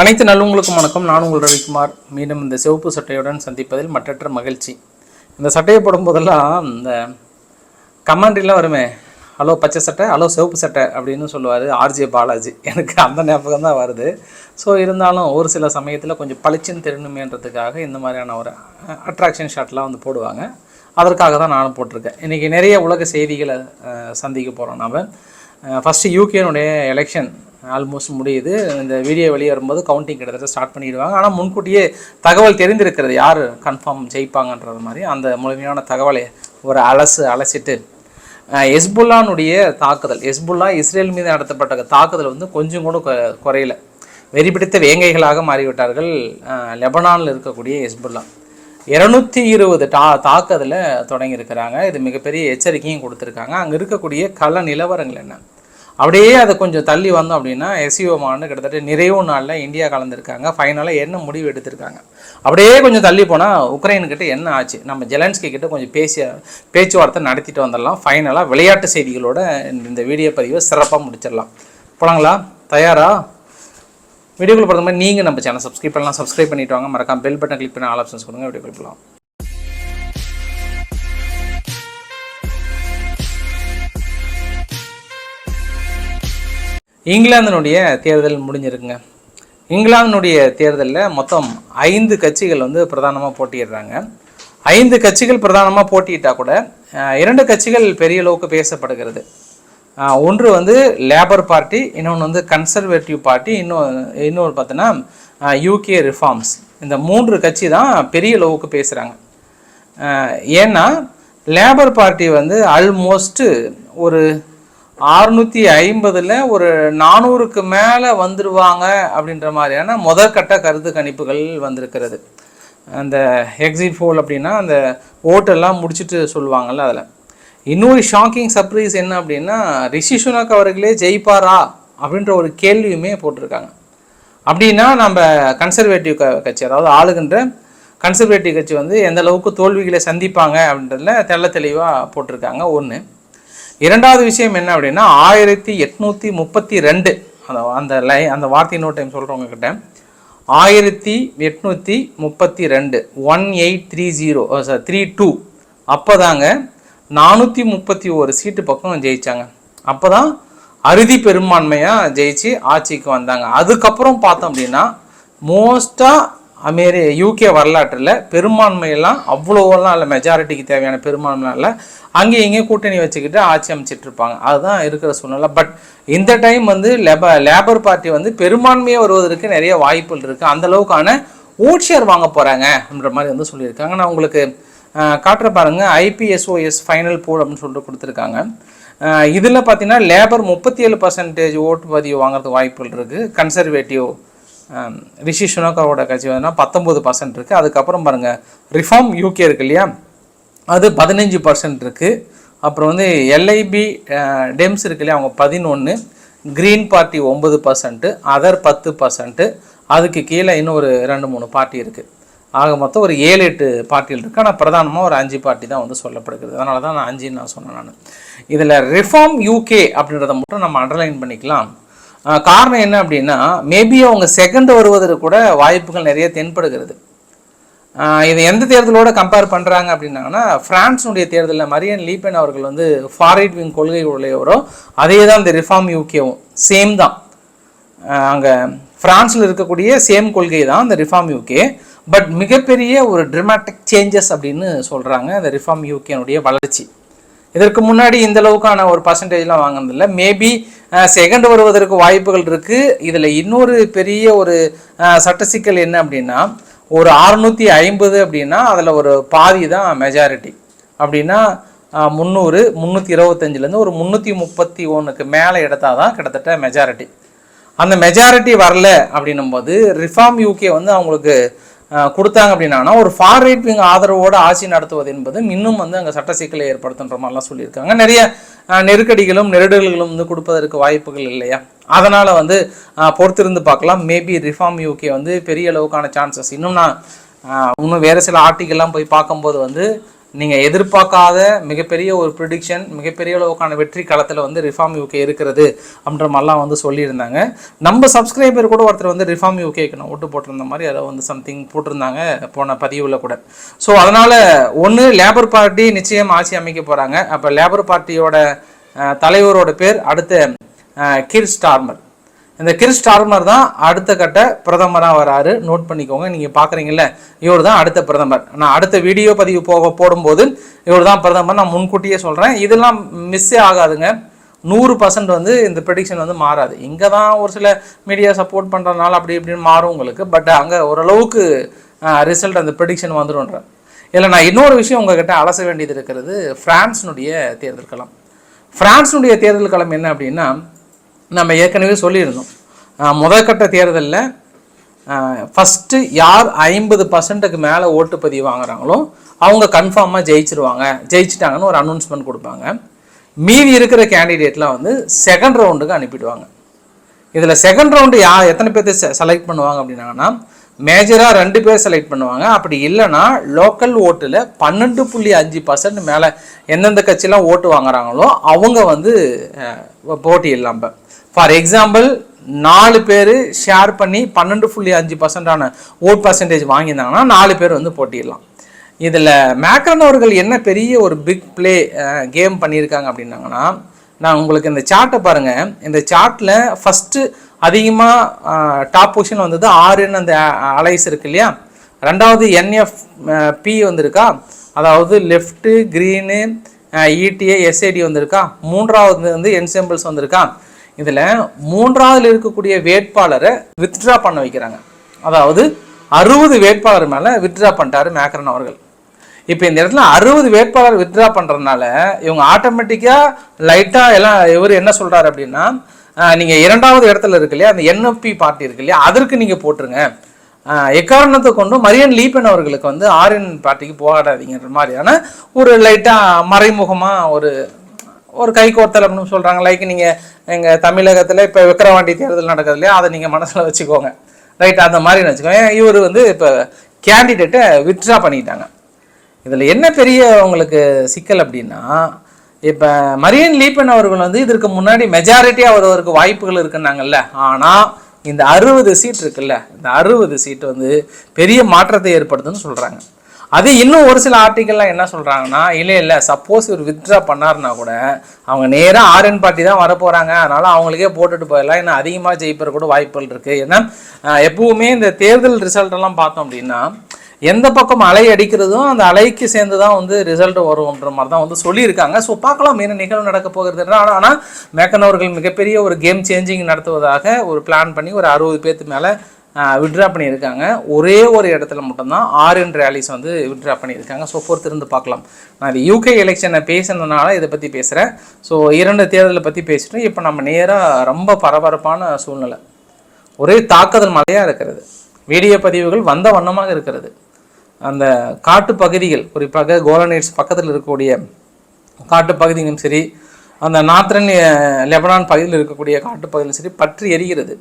அனைத்து நல்லவங்களுக்கும் வணக்கம். நான் உங்கள் ரவிக்குமார். மீண்டும் இந்த சிவப்பு சட்டையுடன் சந்திப்பதில் மற்றற்ற மகிழ்ச்சி. இந்த சட்டையை போடும்போதெல்லாம் இந்த கமாண்ட்ரிலாம் வருமே. ஹலோ பச்சை சட்டை ஹலோ சிவப்பு சட்டை அப்படின்னு சொல்லுவார் ஆர்ஜே பாலாஜி. எனக்கு அந்த ஞாபகம் தான் வருது. ஸோ இருந்தாலும் ஒரு சில சமயத்தில் கொஞ்சம் பளிச்சுன்னு தெரியணுமேன்றதுக்காக இந்த மாதிரியான ஒரு அட்ராக்ஷன் ஷாட்லாம் வந்து போடுவாங்க. அதற்காக தான் நானும் போட்டிருக்கேன். இன்றைக்கி நிறைய உலக செய்திகளை சந்திக்க போகிறோம் நாம். ஃபஸ்ட்டு யூகேனுடைய எலெக்ஷன் ஆல்மோஸ்ட் முடியுது. இந்த வீடியோ வெளியே வரும்போது கவுண்டிங் கிட்டத்தட்ட ஸ்டார்ட் பண்ணிடுவாங்க. ஆனால் முன்கூட்டியே தகவல் தெரிந்திருக்கிறது யார்? கன்ஃபார்ம் ஜெயிப்பாங்கன்றது மாதிரி அந்த முழுமையான தகவலை ஒரு அலசு அலசிட்டு எஸ்புல்லானுடைய தாக்குதல் எஸ்புல்லா இஸ்ரேல் மீது நடத்தப்பட்ட தாக்குதல் வந்து கொஞ்சம் கூட கொ- குறையல. வெறி பிடித்த வேங்கைகளாக மாறிவிட்டார்கள் லெபனானில் இருக்கக்கூடிய எஸ்புல்லா இருநூத்தி இருபது டா தாக்குதலை தொடங்கியிருக்கிறாங்க. இது மிகப்பெரிய எச்சரிக்கையும் கொடுத்துருக்காங்க. அங்கே இருக்கக்கூடிய கள நிலவரங்கள் என்ன? அப்படியே அதை கொஞ்சம் தள்ளி வந்தோம் அப்படின்னா எஸ்இஓ மாநாடு கிட்டத்தட்ட நிறைவு நாளில் இந்தியா கலந்துருக்காங்க. ஃபைனலாக என்ன முடிவு எடுத்திருக்காங்க? அப்படியே கொஞ்சம் தள்ளி போனால் உக்ரைனுக்கிட்ட என்ன ஆச்சு? நம்ம ஜெலன்ஸ்கி கிட்ட கொஞ்சம் பேசிய பேச்சுவார்த்தை நடத்திட்டு வந்துடலாம். ஃபைனலாக விளையாட்டு செய்திகளோட இந்த வீடியோ பதிவை சிறப்பாக முடிச்சிடலாம். போலாங்களா? தயாரா? வீடியோக்குள்ள பொறுத்த மாதிரி நீங்கள் நம்ம சேனல் சப்ஸ்கிரைப் பண்ணலாம். சப்ஸ்கிரைப் பண்ணிட்டு வாங்க. மறக்காம பெல் பட்டன் கிளிக் பண்ணி ஆல் ஆப்ஷன்ஸ் கொடுங்க. வீடியோ போகலாம் இங்கிலாந்தினுடைய தேர்தல் முடிஞ்சிருக்குங்க. இங்கிலாந்தினுடைய தேர்தலில் மொத்தம் ஐந்து கட்சிகள் வந்து பிரதானமாக போட்டியிடுறாங்க. ஐந்து கட்சிகள் பிரதானமாக போட்டியிட்டால் கூட இரண்டு கட்சிகள் பெரிய அளவுக்கு பேசப்படுகிறது. ஒன்று வந்து லேபர் பார்ட்டி இன்னொன்று வந்து கன்சர்வேட்டிவ் பார்ட்டி இன்னொன்று இன்னொரு பார்த்தோன்னா யூகே ரிஃபார்ம்ஸ். இந்த மூன்று கட்சி தான் பெரிய அளவுக்கு பேசுகிறாங்க ஏன்னா லேபர் பார்ட்டி வந்து ஆல்மோஸ்ட்டு ஒரு அறுநூற்றி ஐம்பதில் ஒரு நானூறுக்கு மேலே வந்துடுவாங்க அப்படின்ற மாதிரியான முதற்கட்ட கருத்து கணிப்புகள் வந்திருக்கிறது. அந்த எக்ஸிட் ஃபோல் அப்படின்னா அந்த ஓட்டெல்லாம் முடிச்சுட்டு சொல்லுவாங்கள்ல அதில். இன்னொரு ஷாக்கிங் சர்ப்ரைஸ் என்ன அப்படின்னா ரிஷி சுனக் அவர்களே ஜெயிப்பாரா அப்படின்ற ஒரு கேள்வியுமே போட்டிருக்காங்க. அப்படின்னா நம்ம கன்சர்வேட்டிவ் க கட்சி அதாவது ஆளுகின்ற கன்சர்வேட்டிவ் கட்சி வந்து எந்த அளவுக்கு தோல்விகளை சந்திப்பாங்க அப்படின்றதுல தெள்ள தெளிவாக போட்டிருக்காங்க. ஒன்று இரண்டாவது விஷயம் என்ன அப்படின்னா ஆயிரத்தி எட்நூற்றி முப்பத்தி ரெண்டு அந்த அந்த லை அந்த வார்த்தை இன்னொரு டைம் சொல்கிறவங்க கிட்ட ஆயிரத்தி எட்நூற்றி முப்பத்தி ரெண்டு one eight three zero sir three two அப்போ தாங்க நானூற்றி முப்பத்தி ஒரு சீட்டு பக்கம் ஜெயிச்சாங்க. அப்போ தான் அறுதி பெரும்பான்மையாக ஜெயிச்சு ஆட்சிக்கு வந்தாங்க. அதுக்கப்புறம் பார்த்தோம் அப்படின்னா மோஸ்ட்டாக அமெரி யூகே வரலாற்றில் பெரும்பான்மையெல்லாம் அவ்வளோவெல்லாம் இல்லை. மெஜாரிட்டிக்கு தேவையான பெரும்பான்மைலாம் இல்லை. அங்கேயும் இங்கேயும் கூட்டணி வச்சுக்கிட்டு ஆட்சி அமைச்சிட்டு இருப்பாங்க அதுதான் இருக்கிற சூழ்நிலை. பட் இந்த டைம் வந்து லெப லேபர் பார்ட்டி வந்து பெரும்பான்மையாக வருவதற்கு நிறைய வாய்ப்புகள் இருக்குது. அந்த அளவுக்கான ஓட் ஷேர் வாங்க போகிறாங்கன்ற மாதிரி வந்து சொல்லியிருக்காங்க. நான் உங்களுக்கு காட்டுற பாருங்கள் ஐபிஎஸ்ஓஎஸ் ஃபைனல் போல் அப்படின்னு சொல்லிட்டு கொடுத்துருக்காங்க. இதில் பார்த்தீங்கன்னா லேபர் முப்பத்தி ஏழு பர்சன்டேஜ் ஓட்டு பதிவு வாங்குறதுக்கு வாய்ப்புகள் இருக்குது. கன்சர்வேட்டிவ் ரிஷி சுனோகாவோட கட்சி வந்து பத்தொம்பது பர்சன்ட் இருக்குது அதுக்கப்புறம் பாருங்கள் ரிஃபார்ம் யூகே இருக்கு இல்லையா? அது பதினஞ்சு பர்சன்ட் இருக்குது அப்புறம் வந்து எல்ஐபி டெம்ஸ் இருக்கு இல்லையா? அவங்க பதினொன்று க்ரீன் பார்ட்டி ஒம்பது பர்சன்ட்டு அதர் பத்து பர்சன்ட்டு அதுக்கு கீழே இன்னும் ஒரு ரெண்டு மூணு பார்ட்டி இருக்குது ஆக மொத்தம் ஒரு ஏழு எட்டு பார்ட்டிகள் இருக்குது ஆனால் பிரதானமாக ஒரு அஞ்சு பார்ட்டி தான் வந்து சொல்லப்படுகிறது. அதனால தான் நான் அஞ்சுன்னு நான் சொன்னேன் நான். இதில் ரிஃபார்ம் யூகே அப்படின்றத மட்டும் நம்ம அண்டர்லைன் பண்ணிக்கலாம். காரணம் என்ன அப்படின்னா மேபி அவங்க செகண்ட் வருவதற்கு கூட வாய்ப்புகள் நிறைய தென்படுகிறது. இது எந்த தேர்தலோடு கம்பேர் பண்ணுறாங்க அப்படின்னாங்கன்னா ஃப்ரான்ஸுடைய தேர்தலில் மரியன் லீபென் அவர்கள் வந்து ஃபாரிட் விங் கொள்கை உடையவரோ அதே தான் இந்த ரிஃபார்ம் யூகேவும் சேம் தான். அங்கே ஃப்ரான்ஸில் இருக்கக்கூடிய சேம் கொள்கை தான் இந்த ரிஃபார்ம் யூகே பட் மிகப்பெரிய ஒரு ட்ரமாட்டிக் சேஞ்சஸ் அப்படின்னு சொல்கிறாங்க இந்த ரிஃபார்ம் யூகேனுடைய வளர்ச்சி. இதற்கு முன்னாடி இந்த அளவுக்கான ஒரு பர்சன்டேஜ்லாம் வாங்கினதில்ல. மேபி செகண்ட் வருவதற்கு வாய்ப்புகள் இருக்குது இதில் இன்னொரு பெரிய ஒரு சட்ட சிக்கல் என்ன அப்படின்னா ஒரு அறுநூற்றி ஐம்பது அப்படின்னா அதில் ஒரு பாதி தான் மெஜாரிட்டி அப்படின்னா முந்நூறு முந்நூற்றி இருபத்தஞ்சிலேருந்து ஒரு முந்நூற்றி முப்பத்தி ஒன்றுக்கு மேலே எடுத்தால் தான் கிட்டத்தட்ட மெஜாரிட்டி அந்த மெஜாரிட்டி வரல அப்படின்னும் போது ரிஃபார்ம் யூகே வந்து அவங்களுக்கு கொடுத்தாங்க அப்படின்னா ஒரு ஃபார் ரைட் விங் ஆதரவோடு ஆட்சி நடத்துவது என்பது இன்னும் வந்து அங்கே சட்ட சிக்கலை ஏற்படுத்துன்ற மாதிரிலாம் சொல்லியிருக்காங்க. நிறைய நெருக்கடிகளும் நெருடல்களும் வந்து கொடுப்பதற்கு வாய்ப்புகள் இல்லையா? அதனால் வந்து பொறுத்திருந்து பார்க்கலாம். மேபி ரிஃபார்ம் யூகே வந்து பெரிய அளவுக்கான சான்சஸ் இன்னும் நான் இன்னும் வேறு சில ஆர்டிகள்லாம் போய் பார்க்கும்போது வந்து நீங்கள் எதிர்பார்க்காத மிகப்பெரிய ஒரு ப்ரிடிக்ஷன் மிகப்பெரிய அளவுக்கான வெற்றி களத்தில் வந்து ரிஃபார்ம் யூகே இருக்கிறது அப்படின்ற மாதிரிலாம் வந்து சொல்லியிருந்தாங்க. நம்ம சப்ஸ்கிரைபர் கூட ஒருத்தர் வந்து ரிஃபார்ம் யூகேக்கு நான் ஓட்டு போட்டிருந்த மாதிரி அதை வந்து சம்திங் போட்டிருந்தாங்க போன பதிவில் கூட. ஸோ அதனால் ஒன்று லேபர் பார்ட்டி நிச்சயம் ஆட்சி அமைக்க போகிறாங்க அப்போ லேபர் பார்ட்டியோட தலைவரோட பேர் அடுத்த கிர் ஸ்டார்மர் இந்த கிறிஸ் ஸ்டார்மர் தான் அடுத்த கட்ட பிரதமராக வராரு. நோட் பண்ணிக்கோங்க. நீங்கள் பார்க்குறீங்கல்ல இவர் தான் அடுத்த பிரதமர். நான் அடுத்த வீடியோ பதிவு போக போடும்போது இவர் தான் பிரதமர். நான் முன்கூட்டியே சொல்கிறேன் இதெல்லாம் மிஸ்ஸே ஆகாதுங்க. நூறு பர்சன்ட் வந்து இந்த ப்ரெடிக்ஷன் வந்து மாறாது. இங்கே தான் ஒரு சில மீடியா சப்போர்ட் பண்ணுறதுனால அப்படி இப்படின்னு மாறும் உங்களுக்கு. பட் அங்கே ஓரளவுக்கு ரிசல்ட் அந்த ப்ரெடிக்ஷன் வந்துடும்ன்றேன் இல்லை நான் இன்னொரு விஷயம் உங்ககிட்ட அலச வேண்டியது இருக்கிறது. ஃப்ரான்ஸினுடைய தேர்தல் களம். ஃப்ரான்ஸினுடைய தேர்தல் களம் என்ன அப்படின்னா நம்ம ஏற்கனவே சொல்லியிருந்தோம். முதற்கட்ட தேர்தலில் ஃபஸ்ட்டு யார் ஐம்பது பர்சன்ட்டுக்கு மேலே ஓட்டுப்பதிவு வாங்குறாங்களோ அவங்க கன்ஃபார்மாக ஜெயிச்சிருவாங்க. ஜெயிச்சிட்டாங்கன்னு ஒரு அனௌன்ஸ்மெண்ட் கொடுப்பாங்க. மீதி இருக்கிற கேண்டிடேட்லாம் வந்து செகண்ட் ரவுண்டுக்கு அனுப்பிடுவாங்க. இதில் செகண்ட் ரவுண்டு யா எத்தனை பேர்த்த செலக்ட் பண்ணுவாங்க அப்படின்னாங்கன்னா மேஜராக ரெண்டு பேர் செலக்ட் பண்ணுவாங்க. அப்படி இல்லைன்னா லோக்கல் ஓட்டில் பன்னெண்டு புள்ளி அஞ்சு பர்சன்ட் மேலே எந்தெந்த கட்சியெலாம் ஓட்டு வாங்குறாங்களோ அவங்க வந்து போட்டி இல்லாமல் ஃபார் எக்ஸாம்பிள் நாலு பேர் ஷேர் பண்ணி பன்னெண்டு புள்ளி அஞ்சு பர்சன்டான ஓட் பர்சன்டேஜ் வாங்கியிருந்தாங்கன்னா நாலு பேர் வந்து போட்டியிடலாம் இதில் மேக்ரன் அவர்கள் என்ன பெரிய ஒரு பிக் ப்ளே கேம் பண்ணியிருக்காங்க அப்படின்னாங்கன்னா நான் உங்களுக்கு இந்த சார்ட்டை பாருங்கள் இந்த சார்ட்டில் ஃபஸ்ட்டு அதிகமாக டாப் பொசிஷன் வந்தது ஆறுன்னு அந்த அலைஸ் இருக்கு இல்லையா? ரெண்டாவது என்எஃப் பி வந்திருக்கா? அதாவது லெஃப்ட்டு க்ரீனு இடிஏ எஸ்ஐடி வந்திருக்கா? மூன்றாவது வந்து என்செம்பிள்ஸ் வந்திருக்கா? இதில் மூன்றாவதில் இருக்கக்கூடிய வேட்பாளரை வித்ட்ரா பண்ண வைக்கிறாங்க. அதாவது அறுபது வேட்பாளர் மேலே வித்ட்ரா பண்ணிட்டாரு மேக்ரன் அவர்கள். இப்போ இந்த இடத்துல அறுபது வேட்பாளர் வித்ட்ரா பண்ணுறதுனால இவங்க ஆட்டோமேட்டிக்காக லைட்டாக எல்லாம் இவர் என்ன சொல்கிறாரு அப்படின்னா நீங்கள் இரண்டாவது இடத்துல இருக்கு இல்லையா அந்த என்எஃப்பி பார்ட்டி இருக்கு இல்லையா அதற்கு நீங்கள் போட்டுருங்க. எக்காரணத்தை கொண்டு மரியன் லீபன் அவர்களுக்கு வந்து ஆர்என் பார்ட்டிக்கு போகாடாதீங்கன்ற மாதிரியான ஒரு லைட்டாக மறைமுகமாக ஒரு ஒரு கைகோர்த்தல் அப்படின்னு சொல்கிறாங்க லைக் நீங்கள் எங்கள் தமிழகத்தில் இப்போ விக்கிரவாண்டி தேர்தல் நடக்குது இல்லையா? அதை நீங்கள் மனசில் வச்சுக்கோங்க. ரைட் அந்த மாதிரி வச்சுக்கோங்க. இவர் வந்து இப்போ கேண்டிடேட்டை வித்ட்ரா பண்ணிட்டாங்க. இதில் என்ன பெரிய உங்களுக்கு சிக்கல் அப்படின்னா இப்போ மரியன் லீப்பன் அவர்கள் வந்து இதற்கு முன்னாடி மெஜாரிட்டியாக வருவதற்கு வாய்ப்புகள் இருக்குன்னாங்கல்ல. ஆனால் இந்த அறுபது சீட் இருக்குல்ல இந்த அறுபது சீட் வந்து பெரிய மாற்றத்தை ஏற்படுத்துன்னு சொல்கிறாங்க அது இன்னும் ஒரு சில ஆர்டிக்கல்லாம் என்ன சொல்கிறாங்கன்னா இல்லை இல்லை சப்போஸ் இவர் வித்ட்ரா பண்ணாருன்னா கூட அவங்க நேராக ஆர்என் பார்ட்டி தான் வரப்போகிறாங்க அதனால் அவங்களுக்கே போட்டுட்டு போயிடலாம். இன்னும் அதிகமாக ஜெயிப்பற கூட வாய்ப்புகள் இருக்குது ஏன்னா எப்பவுமே இந்த தேர்தல் ரிசல்ட்டெல்லாம் பார்த்தோம் அப்படின்னா எந்த பக்கம் அலை அடிக்கிறதும் அந்த அலைக்கு சேர்ந்து தான் வந்து ரிசல்ட் வரும்ன்ற மாதிரி தான் வந்து சொல்லியிருக்காங்க. ஸோ பார்க்கலாம். என்ன நிகழ்வு நடக்க போகிறது ஆனால் ஆனால் மேக்கன் அவர்கள் மிகப்பெரிய ஒரு கேம் சேஞ்சிங் நடத்துவதாக ஒரு பிளான் பண்ணி ஒரு அறுபது பேர்த்து மேலே விட்ரா பண்ணியிருக்காங்க. ஒரே ஒரு இடத்துல மட்டும்தான் ஆர்என் ரேலிஸ் வந்து விட்ரா பண்ணியிருக்காங்க. ஸோ பொறுத்திருந்து பார்க்கலாம். நான் இது யூகே எலெக்ஷனை பேசுனதுனால இதை பற்றி பேசுகிறேன் ஸோ இரண்டு தேர்தலை பற்றி பேசிட்டோம் இப்போ நம்ம நேராக ரொம்ப பரபரப்பான சூழ்நிலை. ஒரே தாக்குதல் மழையாக இருக்கிறது. வீடியோ பதிவுகள் வந்த வண்ணமாக இருக்கிறது. அந்த காட்டு பகுதிகள் குறிப்பாக கோலனேட்ஸ் பக்கத்தில் இருக்கக்கூடிய காட்டு பகுதிகளும் சரி அந்த நாத்ரன் லெபனான் பகுதியில் இருக்கக்கூடிய காட்டு பகுதியிலும் சரி பற்றி எரிகிறது.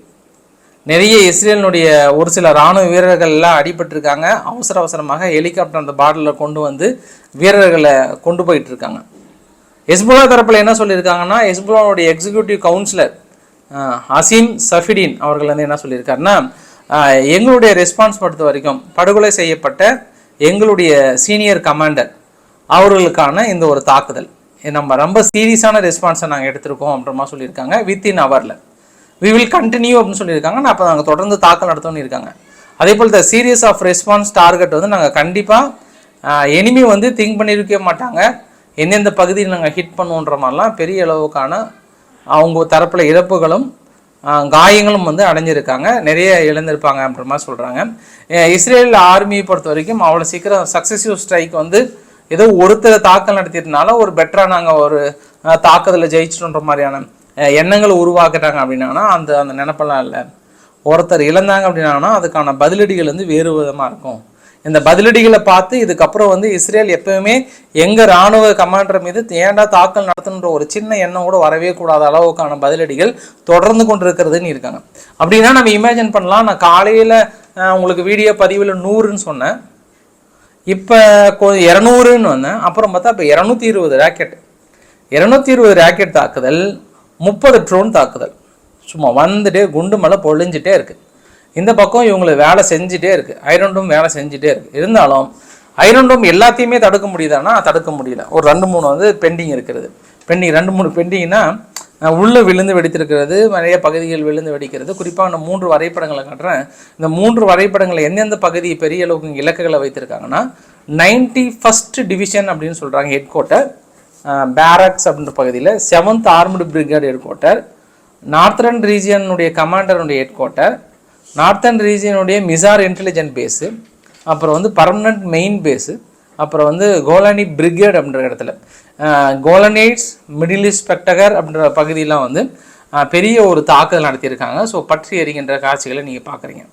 நிறைய இஸ்ரேலினுடைய ஒரு சில இராணுவ வீரர்கள்லாம் அடிபட்டிருக்காங்க. அவசர அவசரமாக ஹெலிகாப்டர் அந்த பாடலில் கொண்டு வந்து வீரர்களை கொண்டு போயிட்டு இருக்காங்க. ஹெஸ்புல்லா தரப்பில் என்ன சொல்லியிருக்காங்கன்னா ஹெஸ்புல்லாவுடைய எக்ஸிக்யூட்டிவ் கவுன்சிலர் அசீம் சஃபிடின் அவர்கள் வந்து என்ன சொல்லியிருக்காருன்னா எங்களுடைய ரெஸ்பான்ஸ் பொறுத்த வரைக்கும் படுகொலை செய்யப்பட்ட எங்களுடைய சீனியர் கமாண்டர் அவர்களுக்கான இந்த ஒரு தாக்குதல். இது நம்ம ரொம்ப சீரியஸான ரெஸ்பான்ஸை நாங்கள் எடுத்திருக்கோம் அப்படின்ற சொல்லியிருக்காங்க வித்தின் அவரில். வி வில் கண்டினியூ அப்படின்னு சொல்லியிருக்காங்க. நான் அப்போ நாங்கள் தொடர்ந்து தாக்கல் நடத்தணும்னு இருக்காங்க. அதே போல் the series of response target வந்து நாங்கள் கண்டிப்பாக எனிமி வந்து திங்க் பண்ணியிருக்கவே மாட்டாங்க. எந்தெந்த பகுதியில் நாங்கள் ஹிட் பண்ணுவோன்ற மாதிரிலாம் பெரிய அளவுக்கான அவங்க தரப்பில் இழப்புகளும் காயங்களும் வந்து அடைஞ்சிருக்காங்க. நிறைய இழந்திருப்பாங்க அப்படின்ற மாதிரி சொல்கிறாங்க இஸ்ரேல் ஆர்மியை பொறுத்த வரைக்கும் அவ்வளோ சீக்கிரம் சக்ஸஸிவ் ஸ்ட்ரைக் வந்து ஏதோ ஒருத்தர் தாக்கல் நடத்தியதுனால ஒரு பெட்டராக நாங்கள் ஒரு தாக்குதலில் ஜெயிச்சிட்டோன்ற மாதிரியான எண்ணங்களை உருவாக்குறாங்க அப்படின்னாங்கன்னா அந்த அந்த நினப்பெல்லாம் இல்லை. ஒருத்தர் இழந்தாங்க அப்படின்னாங்கன்னா அதுக்கான பதிலடிகள் வந்து வேறு விதமாக இருக்கும். இந்த பதிலடிகளை பார்த்து இதுக்கப்புறம் வந்து இஸ்ரேல் எப்பவுமே எங்கள் ராணுவ கமாண்டர் மீது ஏண்டா தாக்கல் நடத்தணுன்ற ஒரு சின்ன எண்ணம் கூட வரவே கூடாத அளவுக்கான பதிலடிகள் தொடர்ந்து கொண்டு இருக்கிறதுன்னு இருக்காங்க. அப்படின்னா நம்ம இமேஜின் பண்ணலாம். நான் காலையில் உங்களுக்கு வீடியோ பதிவில் நூறுன்னு சொன்னேன். இப்போ இரநூறுன்னு வந்தேன். அப்புறம் பார்த்தா இப்போ இரநூத்தி இருபது ராக்கெட் இரநூத்தி இருபது ராக்கெட் தாக்குதல். முப்பது ட்ரோன் தாக்குதல். சும்மா வந்துட்டே குண்டு மலை பொழிஞ்சிட்டே இருக்குது இந்த பக்கம் இவங்களை வேலை செஞ்சுட்டே இருக்குது ஐரண்டும் வேலை செஞ்சுட்டே இருக்கு. இருந்தாலும் ஐரண்டும் எல்லாத்தையுமே தடுக்க முடியுதானா தடுக்க முடியல. ஒரு ரெண்டு மூணு வந்து பெண்டிங் இருக்கிறது பெண்டிங் ரெண்டு மூணு பெண்டிங்னா உள்ளே விழுந்து வெடித்திருக்கிறது நிறைய பகுதிகள் விழுந்து வெடிக்கிறது. குறிப்பாக நான் மூன்று வரைபடங்களை காட்டுறேன். இந்த மூன்று வரைபடங்களை எந்தெந்த பகுதி பெரிய அளவுக்கு இலக்குகளை வைத்திருக்காங்கன்னா நைன்டி ஃபஸ்ட் டிவிஷன் அப்படின்னு சொல்கிறாங்க ஹெட் கோட்டை பேரக்ஸ் அப்படின்ற பகுதியில் seventh armed brigade headquarter northern ரீஜியனுடைய கமாண்டருடைய ஹெட் குவார்ட்டர் நார்த்தர்ன் ரீஜியனுடைய மிசார் இன்டெலிஜென்ட் பேஸு அப்புறம் வந்து பர்மனன்ட் மெயின் பேஸு அப்புறம் வந்து கோலானி பிரிகேட் அப்படின்ற இடத்துல. கோலனைட்ஸ் மிடில் ஈஸ்ட் ஸ்பெக்டகர் அப்படின்ற பகுதியெலாம் வந்து பெரிய ஒரு தாக்குதல் நடத்தியிருக்காங்க. ஸோ பற்றி எறிகின்ற காட்சிகளை நீங்கள் பார்க்குறீங்க.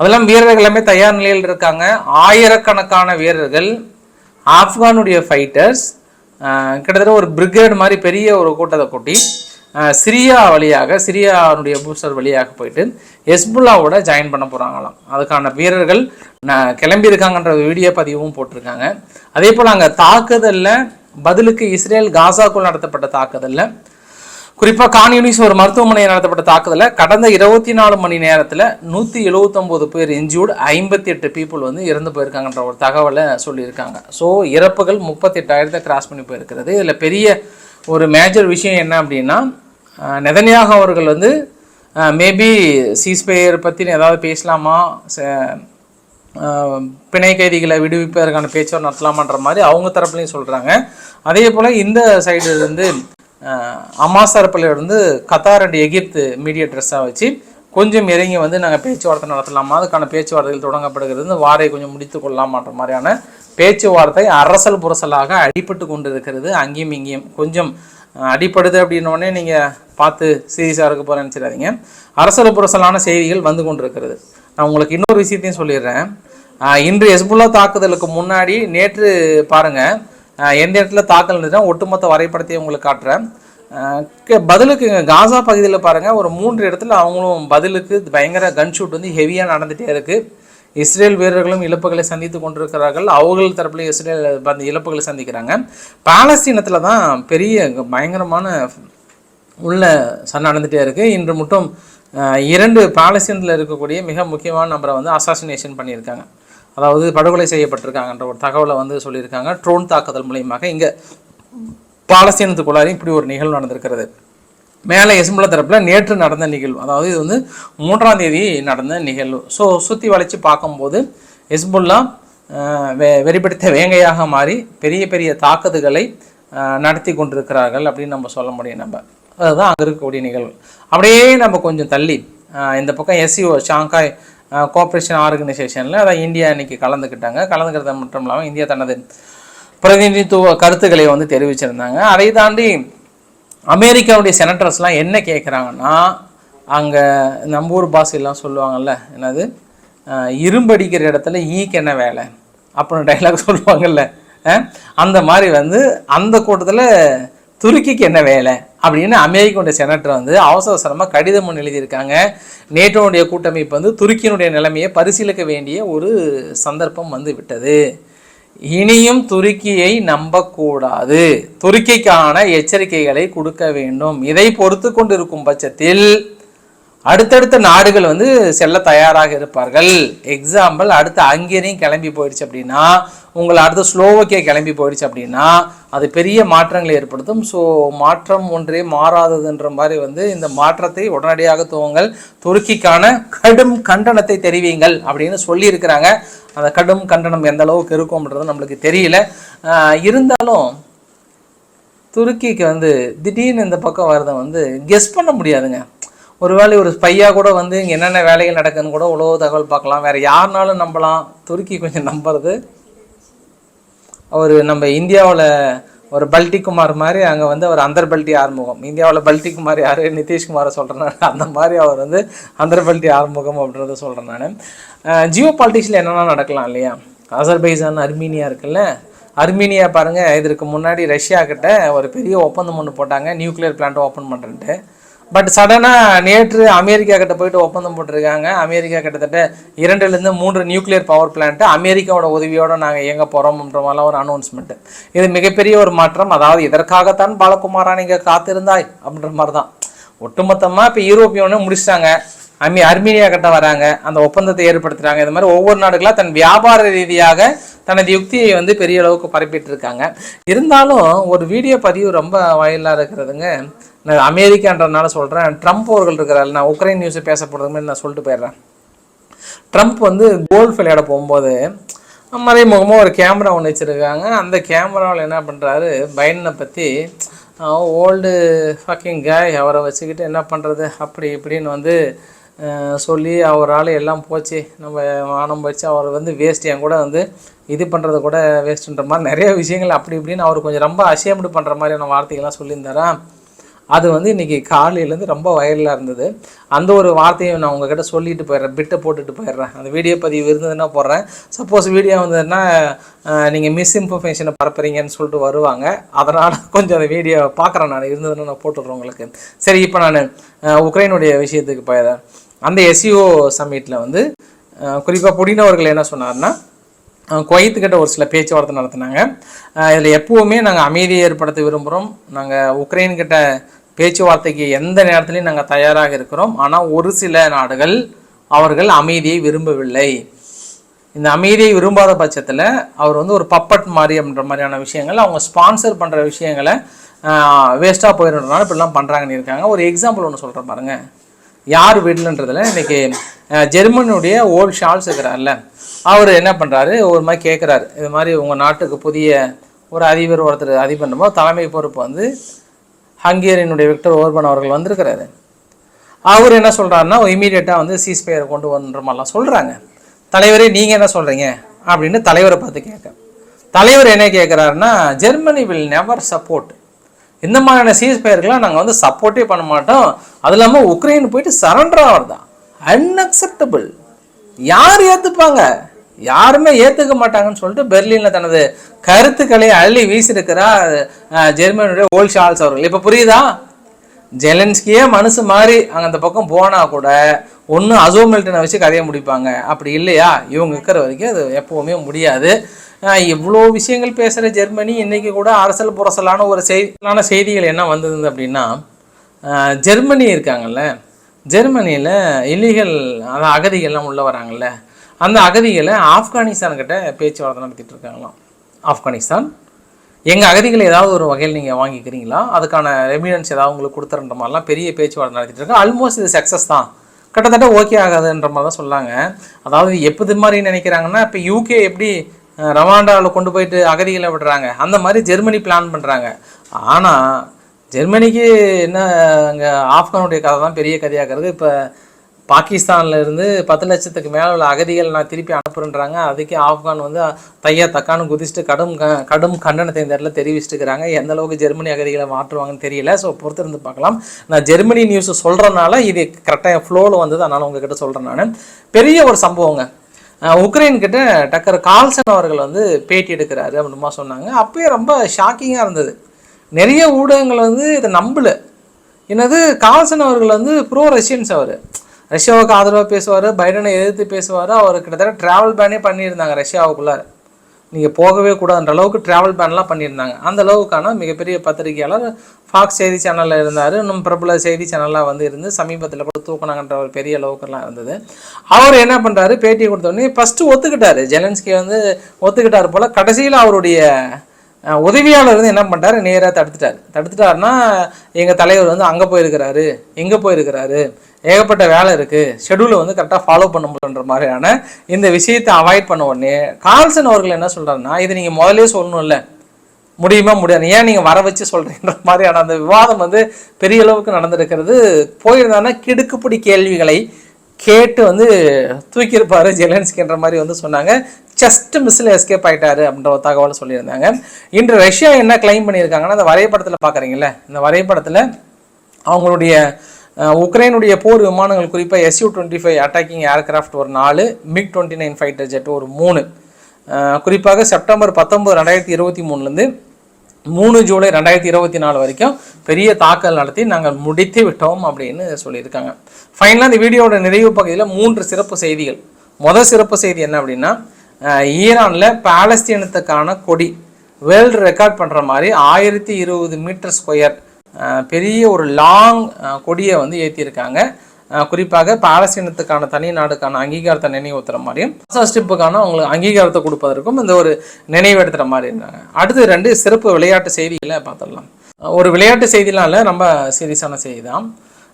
அதெல்லாம் வீரர்கள் எல்லாமே தயார் நிலையில் இருக்காங்க. ஆயிரக்கணக்கான வீரர்கள் ஆப்கானுடைய ஃபைட்டர்ஸ் கிட்டத்தட்ட ஒரு பிரிகேட் மாதிரி பெரிய ஒரு கூட்டத்தை கூட்டி சிரியா வழியாக சிரியாவுடைய பூஸ்டர் வழியாக போயிட்டு ஹெஸ்புல்லாவோட ஜாயின் பண்ண போகிறாங்களாம் அதுக்கான வீரர்கள் நான் கிளம்பியிருக்காங்கன்ற வீடியோ பதிவும் போட்டிருக்காங்க. அதே போல் அங்கே தாக்குதலில் பதிலுக்கு இஸ்ரேல் காசாக்குள் நடத்தப்பட்ட தாக்குதலில் குறிப்பாக கான்யூனிஸ் ஒரு மருத்துவமனையில் நடத்தப்பட்ட தாக்குதலில் கடந்த இருபத்தி நாலு மணி நேரத்தில் நூற்றி எழுபத்தொம்போது பேர் இன்ஜூர்டு ஐம்பத்தி எட்டு பீப்புள் வந்து இறந்து போயிருக்காங்கன்ற ஒரு தகவலை சொல்லியிருக்காங்க. ஸோ இறப்புகள் முப்பத்தெட்டாயிரத்தை கிராஸ் பண்ணி போயிருக்கிறது. இதில் பெரிய ஒரு மேஜர் விஷயம் என்ன அப்படின்னா நெதனியாக அவர்கள் வந்து மேபி சீஸ்பேயர் பற்றி ஏதாவது பேசலாமா? ச- பிணை கைதிகளை விடுவிப்பதற்கான பேச்சுவார்த்தை நடத்தலாமான்ற மாதிரி அவங்க தரப்புலையும் சொல்கிறாங்க அதே போல் இந்த சைடு இருந்து ஆஹ் அமாஸ் இருந்து கத்தார் அண்ட் எகிப்து மீடியேட்டர்ஸாக வச்சு கொஞ்சம் இறங்கி வந்து நாங்கள் பேச்சுவார்த்தை நடத்தலாமா? அதுக்கான பேச்சுவார்த்தைகள் தொடங்கப்படுகிறது. வந்து வாரை கொஞ்சம் முடித்து கொள்ளலாமான்ற மாதிரியான பேச்சுவார்த்தை அரசல் புரசலாக அடிபட்டு கொண்டு இருக்கிறது அங்கேயும் இங்கேயும் கொஞ்சம் அடிப்படுது அப்படின்னோடனே நீங்கள் பார்த்து சீரியஸாக இருக்க போகிறேன்னு நினச்சிடாதீங்க. அரசல் புரசலான செய்திகள் வந்து கொண்டிருக்கிறது. நான் உங்களுக்கு இன்னொரு விஷயத்தையும் சொல்லிடுறேன். இன்று எஸ்புல்லா தாக்குதலுக்கு முன்னாடி நேற்று பாருங்கள் எந்த இடத்துல தாக்கல் இருந்துச்சுன்னா ஒட்டுமொத்த வரைபடத்தையும் உங்களுக்கு காட்டுறேன். க- பதிலுக்கு காசா பகுதியில் பாருங்கள் ஒரு மூன்று இடத்துல அவங்களும் பதிலுக்கு பயங்கர கன் ஷூட் வந்து ஹெவியாக நடந்துகிட்டே இருக்குது இஸ்ரேல் வீரர்களும் இழப்புகளை சந்தித்து கொண்டிருக்கிறார்கள். அவர்கள் தரப்பில் இஸ்ரேல் அந்த இழப்புகளை சந்திக்கிறாங்க. பாலஸ்தீனத்தில் தான் பெரிய பயங்கரமான உள்ள சண்டை நடந்துகிட்டே இருக்குது இன்று மட்டும் இரண்டு பாலஸ்தீனத்தில் இருக்கக்கூடிய மிக முக்கியமான நபரை வந்து அசாசினேஷன் பண்ணியிருக்காங்க. அதாவது படுகொலை செய்யப்பட்டிருக்காங்கன்ற ஒரு தகவலை வந்து சொல்லியிருக்காங்க. ட்ரோன் தாக்குதல் மூலியமாக இங்கே பாலஸ்தீனத்துக்குள்ளாரையும் இப்படி ஒரு நிகழ்வு நடந்திருக்கிறது. மேலே எசும்புல தரப்பில் நேற்று நடந்த நிகழ்வு அதாவது இது வந்து மூன்றாம் தேதி நடந்த நிகழ்வு. ஸோ சுற்றி வளைச்சு பார்க்கும்போது எஸ்புல்லா வெ வெறிபிடித்த வேங்கையாக மாறி பெரிய பெரிய தாக்குதல்களை நடத்தி கொண்டிருக்கிறார்கள் அப்படின்னு நம்ம சொல்ல முடியும் நம்ம. அதுதான் அங்கே இருக்கக்கூடிய நிகழ்வு. அப்படியே நம்ம கொஞ்சம் தள்ளி இந்த பக்கம் எஸ்சிஓ ஷாங்காய் கோஆப்ரேஷன் ஆர்கனைசேஷனில் அதான் இந்தியா இன்றைக்கி கலந்துக்கிட்டாங்க. கலந்துக்கிறது மட்டும் இல்லாமல் இந்தியா தனது பிரதிநிதித்துவ கருத்துக்களை வந்து தெரிவிச்சிருந்தாங்க. அதை தாண்டி அமெரிக்காவுடைய செனட்டர்ஸ்லாம் என்ன கேட்குறாங்கன்னா அங்கே நம்ம ஊர் பாசையெல்லாம் சொல்லுவாங்கள்ல என்னது? இரும்படிக்கிற இடத்துல ஈக்கு என்ன வேலை? அப்புறம் டைலாக் சொல்லுவாங்கல்ல அந்த மாதிரி வந்து அந்த கூட்டத்தில் துருக்கிக்கு என்ன வேலை? அப்படின்னு அமெரிக்காவுடைய செனட்டர் வந்து அவசர அவசரமாக கடிதம் ஒன்று எழுதியிருக்காங்க. நேட்டோனுடைய கூட்டமைப்பு வந்து துருக்கியினுடைய நிலைமையை பரிசீலிக்க வேண்டிய ஒரு சந்தர்ப்பம் வந்து விட்டது. இனியும் துருக்கியை நம்பக்கூடாது. துருக்கிக்கான எச்சரிக்கைகளை கொடுக்க வேண்டும். இதை பொறுத்து கொண்டிருக்கும் பட்சத்தில் அடுத்தடுத்த நாடுகள் வந்து செல்ல தயாராக இருப்பார்கள். எக்ஸாம்பிள் அடுத்து ஹங்கேரியும் கிளம்பி போயிடுச்சு அப்படின்னா உங்களை அடுத்து ஸ்லோவக்கியா கிளம்பி போயிடுச்சு அப்படின்னா அது பெரிய மாற்றங்களை ஏற்படுத்தும். ஸோ மாற்றம் ஒன்றே மாறாததுன்ற மாதிரி வந்து இந்த மாற்றத்தை உடனடியாக துவங்கள் துருக்கிக்கான கடும் கண்டனத்தை தெரிவிங்கள் அப்படின்னு சொல்லியிருக்கிறாங்க. அந்த கடும் கண்டனம் எந்த அளவுக்கு இருக்கும்ன்றது நம்மளுக்கு தெரியல. இருந்தாலும் துருக்கிக்கு வந்து திடீர்னு இந்த பக்கம் வரதை வந்து கெஸ் பண்ண முடியாதுங்க. ஒருவேளை ஒரு ஸ்பையாக கூட வந்து இங்கே என்னென்ன வேலைகள் நடக்குதுன்னு கூட உலக தகவல் பார்க்கலாம். வேறு யாருனாலும் நம்பலாம். துருக்கி கொஞ்சம் நம்புறது. அவர் நம்ம இந்தியாவில் ஒரு பல்டி குமார் மாதிரி அங்கே வந்து அவர் அந்தர் பல்டி ஆறுமுகம். இந்தியாவில் பல்டி குமார் யார்? நிதிஷ்குமாரை சொல்கிறேன் அந்த மாதிரி அவர் வந்து அந்தர் பல்டி ஆறுமுகம் அப்படின்றத சொல்கிறேன் நான். ஜியோ பாலிட்டிக்ஸில் என்னென்ன நடக்கலாம் இல்லையா? அசர்பைசான் அர்மீனியா இருக்குல்ல? அர்மீனியா பாருங்கள் இதற்கு முன்னாடி ரஷ்யா கிட்ட ஒரு பெரிய ஒப்பந்தம் ஒன்று போட்டாங்க. நியூக்ளியர் பிளான்ட் ஓப்பன் பண்ணுறேன்ட்டு பட் சடனாக நேற்று அமெரிக்கா கிட்ட போயிட்டு ஒப்பந்தம் போட்டிருக்காங்க. அமெரிக்கா கிட்டத்தட்ட இரண்டுலேருந்து மூன்று நியூக்ளியர் பவர் பிளான்ட்டு அமெரிக்காவோட உதவியோடு நாங்கள் இயங்க போகிறோம்ன்ற மாதிரிலாம் ஒரு அனௌன்ஸ்மெண்ட்டு இது மிகப்பெரிய ஒரு மாற்றம். அதாவது இதற்காகத்தான் பாலகுமாரா நீங்கள் காத்திருந்தாய் அப்படின்ற மாதிரி தான் ஒட்டுமொத்தமாக இப்போ யூரோப்பியன்னு முடிச்சிட்டாங்க. அமி அர்மீனியா கிட்ட வராங்க. அந்த ஒப்பந்தத்தை ஏற்படுத்துறாங்க. இது மாதிரி ஒவ்வொரு நாடுகளாக தன் வியாபார ரீதியாக தனது யுக்தியை வந்து பெரிய அளவுக்கு பரப்பிட்டு இருக்காங்க. இருந்தாலும் ஒரு வீடியோ பதிவு ரொம்ப வயலாக இருக்கிறதுங்க. நான் அமெரிக்கான்றதுனால சொல்கிறேன் ட்ரம்ப் அவர்கள் இருக்கிறாரு நான் உக்ரைன் நியூஸை பேச போகிறது மாதிரி நான் சொல்லிட்டு போயிடுறேன். ட்ரம்ப் வந்து கோல்ஃப் விளையாட போகும்போது மறைமுகமாக ஒரு கேமரா ஒன்று வச்சுருக்காங்க. அந்த கேமராவில் என்ன பண்ணுறாரு பைடனை பற்றி ஓல்டு ஃபக்கிங் காய் அவரை வச்சுக்கிட்டு என்ன பண்ணுறது அப்படி இப்படின்னு வந்து சொல்லி அவரால் எல்லாம் போச்சு. நம்ம வானம் போச்சு அவர் வந்து வேஸ்ட் என் கூட வந்து இது பண்ணுறது கூட வேஸ்ட்டுன்ற மாதிரி நிறைய விஷயங்கள் அப்படி இப்படின்னு அவர் கொஞ்சம் ரொம்ப அசியம்டு பண்ணுற மாதிரியான வார்த்தைகள்லாம் சொல்லியிருந்தாரா? அது வந்து இன்னைக்கு காலையிலேருந்து ரொம்ப வயலாக இருந்தது. அந்த ஒரு வார்த்தையும் நான் உங்ககிட்ட சொல்லிட்டு போயிடுறேன். பிட்டை போட்டுட்டு போயிடுறேன். அந்த வீடியோ பதிவு இருந்ததுன்னா போடுறேன். சப்போஸ் வீடியோ வந்ததுன்னா நீங்கள் மிஸ்இன்ஃபர்மேஷனை பரப்புறீங்கன்னு சொல்லிட்டு வருவாங்க. அதனால் கொஞ்சம் அந்த வீடியோ பார்க்குறேன் நான். இருந்ததுன்னா நான் போட்டுடுறேன் உங்களுக்கு. சரி இப்போ நான் உக்ரைனுடைய விஷயத்துக்கு போயிடுறேன். அந்த எஸ்இஓ சம்மிட்டில் வந்து குறிப்பாக புடினவர்கள் என்ன சொன்னார்னா குவைத்துக்கிட்ட ஒரு சில பேச்சுவார்த்தை நடத்தினாங்க. இதில் எப்போவுமே நாங்கள் அமைதியை ஏற்படுத்த விரும்புகிறோம் நாங்கள் உக்ரைன்கிட்ட பேச்சுவார்த்தைக்கு எந்த நேரத்துலையும் நாங்கள் தயாராக இருக்கிறோம். ஆனால் ஒரு சில நாடுகள் அவர்கள் அமைதியை விரும்பவில்லை. இந்த அமைதியை விரும்பாத பட்சத்தில் அவர் வந்து ஒரு பப்பட் மாதிரி அப்படின்ற மாதிரியான விஷயங்கள் அவங்க ஸ்பான்சர் பண்ணுற விஷயங்களை வேஸ்ட்டாக போயிடுறதுனால இப்படிலாம் பண்ணுறாங்கன்னு இருக்காங்க. ஒரு எக்ஸாம்பிள் ஒன்று சொல்கிறேன் பாருங்கள் யார் விடலன்றதில் இன்றைக்கி ஜெர்மனுடைய ஜெர்மனியுடைய ஓல்ட் ஷால்ஸ் இருக்கிறார்ல அவர் என்ன பண்ணுறாரு ஒரு மாதிரி கேட்குறாரு இது மாதிரி உங்கள் நாட்டுக்கு புதிய ஒரு அதிபர் ஒருத்தர் அதிபர் போது தலைமை பொறுப்பு வந்து ஹங்கேரியனுடைய விக்டர் ஓர்பன் அவர்கள் வந்திருக்கிறாரு. அவர் என்ன சொல்கிறாருன்னா இமீடியட்டாக வந்து சீஸ்பயர் கொண்டு வந்துற மாதிரிலாம் சொல்கிறாங்க தலைவரே நீங்கள் என்ன சொல்கிறீங்க அப்படின்னு தலைவரை பார்த்து கேட்க. தலைவர் என்ன கேட்குறாருன்னா ஜெர்மனி வில் நெவர் சப்போர்ட் இந்த மாதிரியான சீஸ்பயர்கள்லாம் நாங்கள் வந்து சப்போர்ட்டே பண்ண மாட்டோம். அது இல்லாமல் உக்ரைன் போயிட்டு சரண்டர் ஆகிறதா அன்அக்செப்டபிள் யார் ஏற்றுப்பாங்க யாருமே ஏற்றுக்க மாட்டாங்கன்னு சொல்லிட்டு பெர்லினில் தனது கருத்துக்களை அள்ளி வீசியிருக்கிறார் ஜெர்மனியுடைய ஓல்ட் ஷால்ஸ் அவர்கள். இப்போ புரியுதா? ஜெலன்ஸ்கியே மனசு மாதிரி அங்கே அந்த பக்கம் போனால் கூட ஒன்று அசோமில்டனை வச்சு கதையை முடிப்பாங்க. அப்படி இல்லையா? இவங்க இருக்கிற வரைக்கும் அது எப்போவுமே முடியாது. இவ்வளோ விஷயங்கள் பேசுகிற ஜெர்மனி இன்றைக்கி கூட அரசல் புரசலான ஒரு செய்தியான செய்திகள் என்ன வந்தது அப்படின்னா ஜெர்மனி இருக்காங்கல்ல. ஜெர்மனியில் இல்லீகல் அதான் அகதிகள்லாம் உள்ளே வராங்கல்ல. அந்த அகதிகளை ஆப்கானிஸ்தான்கிட்ட பேச்சுவார்த்தை நடத்திட்டு இருக்காங்களாம். ஆப்கானிஸ்தான் எங்கள் அகதிகளை ஏதாவது ஒரு வகையில் நீங்கள் வாங்கிக்கிறீங்களா? அதுக்கான ரெமிடன்ஸ் ஏதாவது உங்களுக்கு கொடுத்துருன்ற மாதிரிலாம் பெரிய பேச்சுவார்த்தை நடத்திட்டு இருக்கு ஆல்மோஸ்ட் இது சக்ஸஸ் தான். கிட்டத்தட்ட ஓகே ஆகாதுன்ற மாதிரி தான் சொல்லாங்க. அதாவது எப்போது மாதிரி நினைக்கிறாங்கன்னா இப்போ யூகே எப்படி ரவாண்டாவில் கொண்டு போயிட்டு அகதிகளை விடுறாங்க. அந்த மாதிரி ஜெர்மனி பிளான் பண்ணுறாங்க ஆனால் ஜெர்மனிக்கு என்ன அங்கே ஆப்கானுடைய கதை தான் பெரிய கதையாக இருக்குது இப்போ பாகிஸ்தான்ல இருந்து பத்து லட்சத்துக்கு மேலே உள்ள அகதிகள் நான் திருப்பி அனுப்புறேன்றாங்க. அதுக்கே ஆப்கான் வந்து தையா தக்கான்னு குதிச்சுட்டு கடும் க- கடும் கண்டனத்தை இந்த இடத்துல தெரிவிச்சுட்டுக்கிறாங்க எந்த அளவுக்கு ஜெர்மனி அகதிகளை மாற்றுவாங்கன்னு தெரியல. ஸோ பொறுத்திருந்து பார்க்கலாம். நான் ஜெர்மனி நியூஸ் சொல்கிறனால இது கரெக்டாக ஃப்ளோவில் வந்தது. அதனால் உங்ககிட்ட சொல்கிறேன் நான். பெரிய ஒரு சம்பவங்க. உக்ரைன் கிட்ட டக்கர் கால்சன் அவர்கள் வந்து பேட்டி எடுக்கிறாரு அப்படிமா சொன்னாங்க. அப்பயே ரொம்ப ஷாக்கிங்காக இருந்தது. நிறைய ஊடகங்கள் வந்து இதை நம்பலை. என்னது? கால்சன் அவர்கள் வந்து ப்ரோ ரஷ்யன்ஸ் அவர். ரஷ்யாவுக்கு ஆதரவாக பேசுவார் பைடனை எதிர்த்து பேசுவார் அவர் கிட்டத்தட்ட ட்ராவல் பேனே பண்ணியிருந்தாங்க ரஷ்யாவுக்குள்ளார. நீங்கள் போகவே கூடாதுன்ற அளவுக்கு ட்ராவல் பேன்லாம் பண்ணியிருந்தாங்க. அந்த அளவுக்கான மிகப்பெரிய பத்திரிகையாளர் ஃபாக்ஸ் செய்தி சேனலில் இருந்தார். இன்னும் பிரபல செய்தி சேனலாக வந்து இருந்து சமீபத்தில் கூட தூக்குனாங்கன்ற ஒரு பெரிய அளவுக்குலாம் இருந்தது. அவர் என்ன பண்ணுறாரு பேட்டி கொடுத்தோடனே ஃபஸ்ட்டு ஒத்துக்கிட்டார். ஜெலன்ஸ்கி வந்து ஒத்துக்கிட்டார் போல். கடைசியில் அவருடைய உதவியாளர் வந்து என்ன பண்ணுறாரு நேராக தடுத்துட்டார். தடுத்துட்டாருன்னா எங்கள் தலைவர் வந்து அங்கே போயிருக்கிறாரு எங்கே போயிருக்கிறாரு. ஏகப்பட்ட வேலை இருக்குது ஷெடியூலை வந்து கரெக்டாக ஃபாலோ பண்ண முடியுன்ற மாதிரியான இந்த விஷயத்தை அவாய்ட் பண்ண உடனே கால்சன் அவர்கள் என்ன சொல்கிறாருன்னா இதை நீங்கள் முதலே சொல்லணும்ல. முடியுமா முடியாது. ஏன் நீங்கள் வர வச்சு சொல்கிறீன்ற மாதிரியான அந்த விவாதம் வந்து பெரிய அளவுக்கு நடந்திருக்கிறது. போயிருந்தாங்கன்னா கிடுக்குப்பிடி கேள்விகளை கேட்டு வந்து தூக்கியிருப்பார் ஜெலன்ஸ்கின்ற மாதிரி வந்து சொன்னாங்க. ஜஸ்ட் மிஸ்ஸில் எஸ்கேப் ஆகிட்டாரு அப்படின்ற ஒரு தகவலை சொல்லியிருந்தாங்க. இன்று ரஷ்யா என்ன கிளைம் பண்ணியிருக்காங்கன்னா அந்த வரைபடத்தில் பார்க்குறீங்களே இந்த வரைபடத்தில் அவங்களுடைய உக்ரைனுடைய போர் விமானங்கள் குறிப்பாக SU twenty five attacking aircraft ஒரு நாலு MiG twenty nine fighter jet ஒரு மூணு. குறிப்பாக செப்டம்பர் பத்தொம்பது ரெண்டாயிரத்தி இருபத்தி மூணுலேருந்து மூணு ஜூலை ரெண்டாயிரத்தி இருபத்தி நாலு வரைக்கும் பெரிய தாக்கல் நடத்தி நாங்கள் முடித்து விட்டோம் அப்படின்னு சொல்லியிருக்காங்க. ஃபைனலாக இந்த வீடியோட நிறைவு பகுதியில் மூன்று சிறப்பு செய்திகள். முதல் சிறப்பு செய்தி என்ன அப்படின்னா ஈரானில் பாலஸ்தீனத்துக்கான கொடி வேர்ல்டு ரெக்கார்ட் பண்ணுற மாதிரி ஆயிரத்தி இருபது மீட்டர் ஸ்கொயர் பெரிய ஒரு லாங் கொடியை வந்து ஏற்றியிருக்காங்க குறிப்பாக பாலஸ்தீனத்துக்கான தனி நாடுக்கான அங்கீகாரத்தை நினைவுறுத்துற மாதிரியும் ஸ்டிப்புக்கான அவங்களுக்கு அங்கீகாரத்தை கொடுப்பதற்கும் இந்த ஒரு நினைவெடுத்துற மாதிரி இருந்தாங்க. அடுத்து ரெண்டு சிறப்பு விளையாட்டு செய்திகளை பார்த்துடலாம். ஒரு விளையாட்டு செய்திலாம் இல்லை ரொம்ப சீரியஸான செய்தி தான்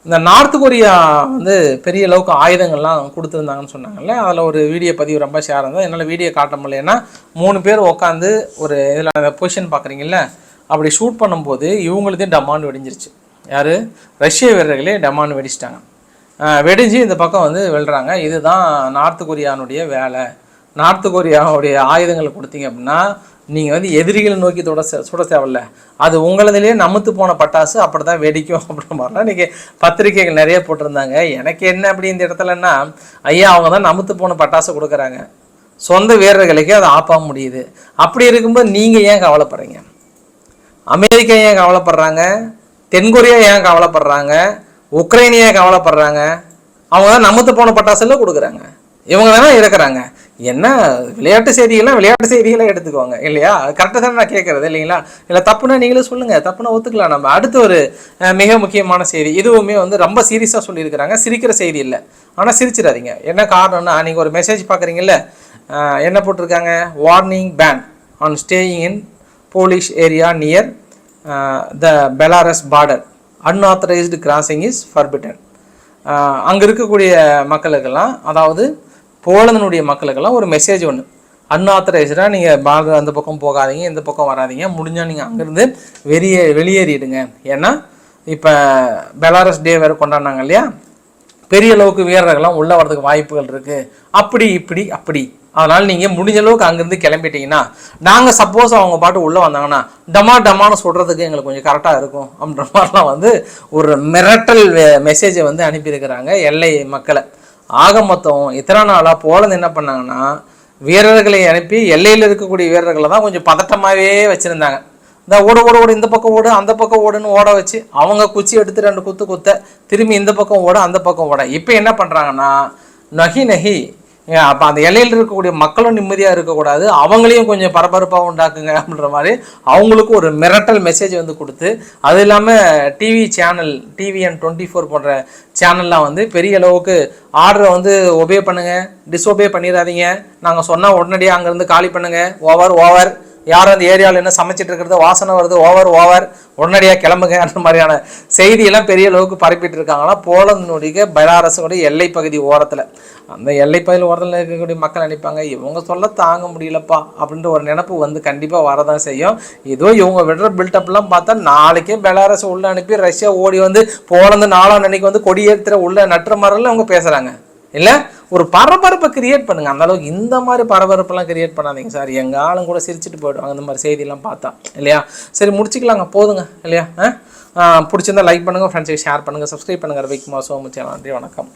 இந்த நார்த் கொரியா வந்து பெரிய அளவுக்கு ஆயுதங்கள்லாம் கொடுத்துருந்தாங்கன்னு சொன்னாங்கல்ல அதில் ஒரு வீடியோ பதிவு ரொம்ப ஷேர் இருந்தது என்னால் வீடியோ காட்ட முடியலன்னா மூணு பேர் உட்காந்து ஒரு இதில் அந்த பொசிஷன் பார்க்குறீங்கல்ல அப்படி ஷூட் பண்ணும்போது இவங்களுதே டமாண்ட் வெடிஞ்சிருச்சு. யார்? ரஷ்ய வீரர்களே டமாண்ட் வெடிச்சிட்டாங்க. வெடிஞ்சு இந்த பக்கம் வந்து வெல்றாங்க. இதுதான் நார்த் கொரியானுடைய வேலை. நார்த் கொரியாவுடைய ஆயுதங்களை கொடுத்தீங்க அப்படின்னா நீங்கள் வந்து எதிரிகளை நோக்கி தொட சே- சுட தேவையில்ல. அது உங்களதுலேயே நமுத்து போன பட்டாசு அப்படி தான் வெடிக்கும் அப்படின்ற மாதிரிலாம் இன்றைக்கி பத்திரிக்கைகள் நிறைய போட்டிருந்தாங்க. எனக்கு என்ன அப்படி இந்த இடத்துலன்னா ஐயா அவங்க தான் நமுத்து போன பட்டாசு கொடுக்குறாங்க. சொந்த வீரர்களுக்கே அதை ஆப்பாக முடியுது. அப்படி இருக்கும்போது நீங்கள் ஏன் கவலைப்படுறீங்க? அமெரிக்கா ஏன் கவலைப்படுறாங்க? தென்கொரியா ஏன் கவலைப்படுறாங்க? உக்ரைன் கவலைப்படுறாங்க. அவங்க தான் நமுத்து போன பட்டாசுல கொடுக்குறாங்க. இவங்க தானே இருக்கிறாங்க என்ன விளையாட்டு செய்திகள்லாம் விளையாட்டு செய்திகளை எடுத்துக்குவாங்க இல்லையா? கரெக்டாக தானே நான் கேட்குறது இல்லைங்களா? இல்லை தப்புனா நீங்களே சொல்லுங்கள் தப்புனா ஒத்துக்கலாம் நம்ம. அடுத்த ஒரு மிக முக்கியமான செய்தி. இதுவுமே வந்து ரொம்ப சீரியஸாக சொல்லியிருக்கிறாங்க. சிரிக்கிற செய்தி இல்லை. ஆனால் சிரிச்சிடாதீங்க. என்ன காரணம்னா நீங்கள் ஒரு மெசேஜ் பார்க்குறீங்கல்ல என்ன போட்டிருக்காங்க? Warning ban on staying in Polish area near the Belarus border unauthorised crossing is forbidden அங்கே இருக்கக்கூடிய மக்களுக்கெல்லாம் அதாவது போலந்தினுடைய மக்களுக்கெல்லாம் ஒரு மெசேஜ் ஒன்று அன்ஆத்தரைஸ்டாக நீங்கள் பாக அந்த பக்கம் போகாதீங்க இந்த பக்கம் வராதீங்க. முடிஞ்சால் நீங்கள் அங்கேருந்து வெளியே வெளியேறிடுங்க. ஏன்னா இப்போ பெலாரஸ் டே வேறு கொண்டாடினாங்க இல்லையா? பெரிய அளவுக்கு வீரர்கள்லாம் உள்ள வரதுக்கு வாய்ப்புகள் இருக்குது அப்படி இப்படி அப்படி. அதனால் நீங்கள் முடிஞ்ச அளவுக்கு அங்கேருந்து கிளம்பிட்டீங்கன்னா நாங்கள் சப்போஸ் அவங்க பாட்டு உள்ளே வந்தாங்கன்னா டமா டமான்னு சொல்கிறதுக்கு எங்களுக்கு கொஞ்சம் கரெக்டாக இருக்கும் அப்படின்ற மாதிரிலாம் வந்து ஒரு மிரட்டல் மெசேஜை வந்து அனுப்பியிருக்கிறாங்க எல்லை மக்களை. ஆக மொத்தம் இத்தனை நாளாக போலந்து என்ன பண்ணாங்கன்னா வீரர்களை அனுப்பி எல்லையில் இருக்கக்கூடிய வீரர்களை தான் கொஞ்சம் பதட்டமாகவே வச்சுருந்தாங்க. இந்த ஓட ஓட ஓடு இந்த பக்கம் ஓடு அந்த பக்கம் ஓடுன்னு ஓட வச்சு அவங்க குச்சி எடுத்து ரெண்டு குத்து குத்த திரும்பி இந்த பக்கம் ஓட அந்த பக்கம் ஓட. இப்போ என்ன பண்ணுறாங்கன்னா நகி நகி அப்போ அந்த எல்லையில் இருக்கக்கூடிய மக்களும் நிம்மதியாக இருக்கக்கூடாது. அவங்களையும் கொஞ்சம் பரபரப்பாக உண்டாக்குங்க அப்படின்ற மாதிரி அவங்களுக்கும் ஒரு மிரட்டல் மெசேஜ் வந்து கொடுத்து அது இல்லாமல் TV channel TVN twenty four போன்ற சேனல்லாம் வந்து பெரிய அளவுக்கு ஆர்டரை வந்து ஒபே பண்ணுங்கள் டிஸ்ஒபே பண்ணிடாதீங்க. நாங்கள் சொன்னால் உடனடியாக அங்கேருந்து காலி பண்ணுங்கள் ஓவர் ஓவர் யாரும் அந்த ஏரியாவில் என்ன சமைச்சிட்டு இருக்கிறது வாசனை வருது ஓவர் ஓவர் உடனடியாக கிளம்புங்க அந்த மாதிரியான செய்தியெல்லாம் பெரிய அளவுக்கு பரப்பிட்டு இருக்காங்கன்னா போலந்தினுடைய பெலாரஸுடைய எல்லை பகுதி ஓரத்தில் அந்த எல்லை பகுதி ஓரத்தில் இருக்கக்கூடிய மக்கள் நினைப்பாங்க இவங்க சொல்ல தாங்க முடியலப்பா அப்படின்ற ஒரு நினப்பு வந்து கண்டிப்பாக வரதான் செய்யும். ஏதோ இவங்க விடுற பில்டப்லாம் பார்த்தா நாளைக்கே பெலாரஸ் உள்ள அனுப்பி ரஷ்யா ஓடி வந்து போலந்து நாலாம் அன்னைக்கு வந்து கொடியேற்றுற உள்ள நட்டுற மாதிரிலாம் அவங்க பேசுகிறாங்க இல்லை? ஒரு பரபரப்பை கிரியேட் பண்ணுங்க. அந்த அளவுக்கு இந்த மாதிரி பரபரப்பெல்லாம் கிரியேட் பண்ணாதீங்க சார். எங்க ஆளும் கூட சிரிச்சிட்டு போயிடுவாங்க. இந்த மாதிரி செய்தியெல்லாம் பார்த்தா இல்லையா? சரி முடிச்சுக்கலாங்க. போதுங்க இல்லையா? ஆ? பிடிச்சிருந்தா லைக் பண்ணுங்க ஃப்ரெண்ட்ஸுக்கு ஷேர் பண்ணுங்க சப்ஸ்கிரைப் பண்ணுங்க. ரவிக்குமார் சோமுச்சேன் நன்றி வணக்கம்.